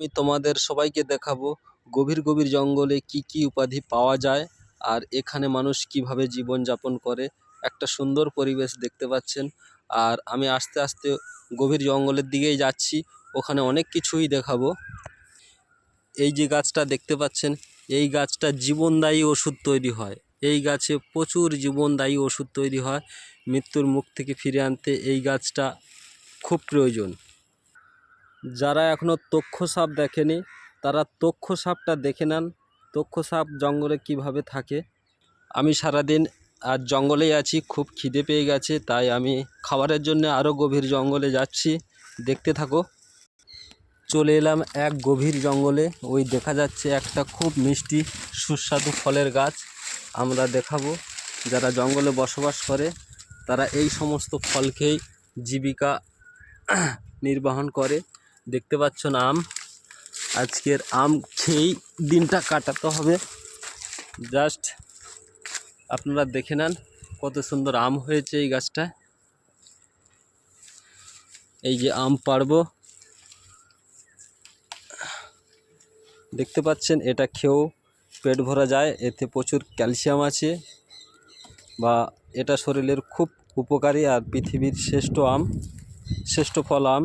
আমি তোমাদের সবাইকে দেখাবো গভীর গভীর জঙ্গলে কি কি উপাধি পাওয়া যায় আর এখানে মানুষ কীভাবে জীবন যাপন করে। একটা সুন্দর পরিবেশ দেখতে পাচ্ছেন। আর আমি আস্তে আস্তে গভীর জঙ্গলের দিকেই যাচ্ছি। ওখানে অনেক কিছুই দেখাবো। এই যে গাছটা দেখতে পাচ্ছেন, এই গাছটা জীবনদায়ী ওষুধ তৈরি হয়। এই গাছে প্রচুর জীবনদায়ী ওষুধ তৈরি হয়। মৃত্যুর মুখ থেকে ফিরে আনতে এই গাছটা খুব প্রয়োজন। যারা এখনও তক্ষ সাপ দেখেনি, তারা তক্ষ সাপটা দেখে নেন। তক্ষ সাপ জঙ্গলে কীভাবে থাকে? আমি সারাদিন আর জঙ্গলেই আছি, খুব খিদে পেয়ে গেছে, তাই আমি খাবারের জন্য আরও গভীর জঙ্গলে যাচ্ছি। দেখতে থাকো। চলে এলাম এক গভীর জঙ্গলে। ওই দেখা যাচ্ছে একটা খুব মিষ্টি, সুস্বাদু ফলের গাছ। আমরা দেখাবো। যারা জঙ্গলে বসবাস করে, তারা এই সমস্ত ফল খেয়েই জীবিকা নির্বাহন করে। দেখতে পাচ্ছেন আম। আজকের আম খেয়েই দিনটা কাটাতে হবে। জাস্ট আপনারা দেখে নেন কত সুন্দর আম হয়েছে এই গাছটায় এই যে আম পারব দেখতে পাচ্ছেন, এটা খেয়েও পেট ভরা যায়। এতে প্রচুর ক্যালসিয়াম আছে বা এটা শরীরের খুব উপকারী আর পৃথিবীর শ্রেষ্ঠ আম, শ্রেষ্ঠ ফল আম।